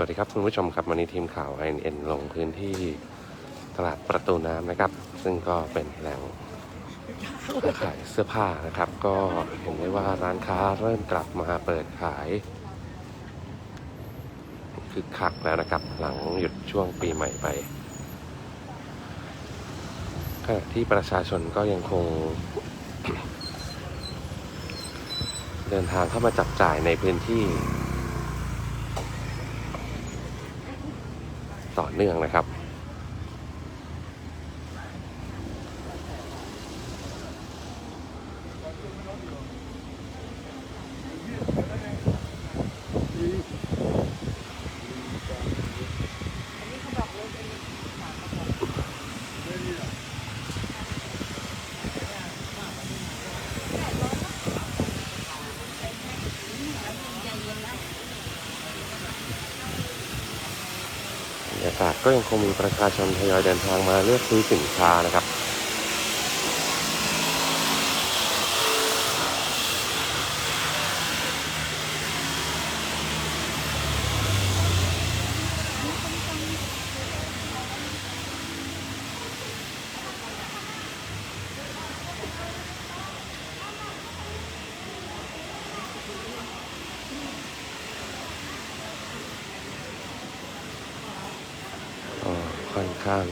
สวัสดีครับคุณผู้ชมครับวันนี้ทีมข่าว INN ลงพื้นที่ตลาดประตูน้ำนะครับ ซึ่งก็เป็นแหล่งขายเสื้อผ้านะครับ ก็เห็นได้ว่าร้านค้าเริ่มกลับมาเปิดขายคึกคักแล้วนะครับ หลังหยุดช่วงปีใหม่ไปขณะที่ประชาชนก็ยังคง เดินทางเข้ามาจับจ่ายในพื้นที่ ต่อเนื่องนะครับ รรยากาศก็ยังคงมีประชาชนทยอยเดินทางมาเลือกซื้อสินค้านะครับ ก็ ค่อนข้าง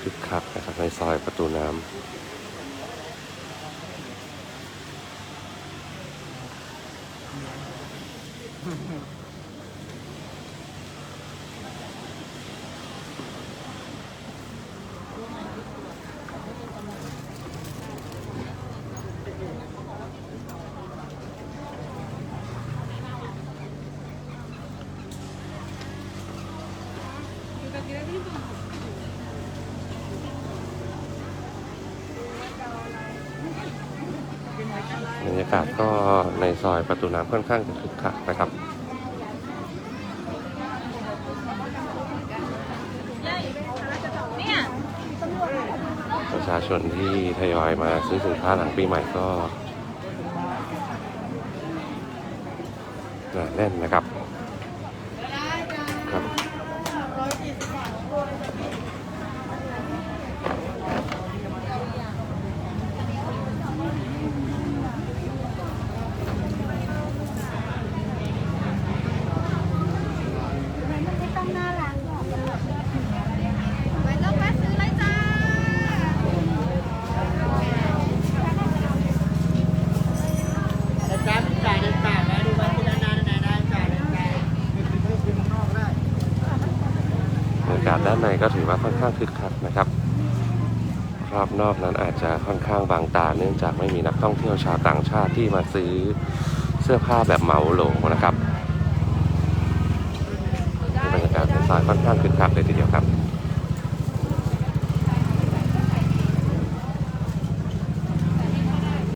คึกคักนะครับในซอยประตูน้ำบรร ยากาศก็ในซอยประตูน้ำค่อนข้างจะคึกคักนะครับเนี่ยประชาชนที่ทยอยมาซื้อสินค้าหลังปีใหม่ก็หนาแน่นนะครับครับ ไม่ต้องน่ารักหรอกไปเลือกแวะซื้อเลยจ้า แต่จ่ายเป็นจ่ายเด็ดขาดนะดูว่าที่นานๆไหนได้จ่ายเด็ดขาดคือคือข้างนอกได้ บรรยากาศด้านในก็ถือว่าค่อนข้างคึกคักนะครับ รอบนอกนั้นอาจจะค่อนข้างบางตา เนื่องจากไม่มีนักท่องเที่ยวชาวต่างชาติที่มาซื้อเสื้อผ้าแบบเหมาโหลนะครับบรรยากาศในซอยค่อนข้างคึกคักเลยทีเดียวครับ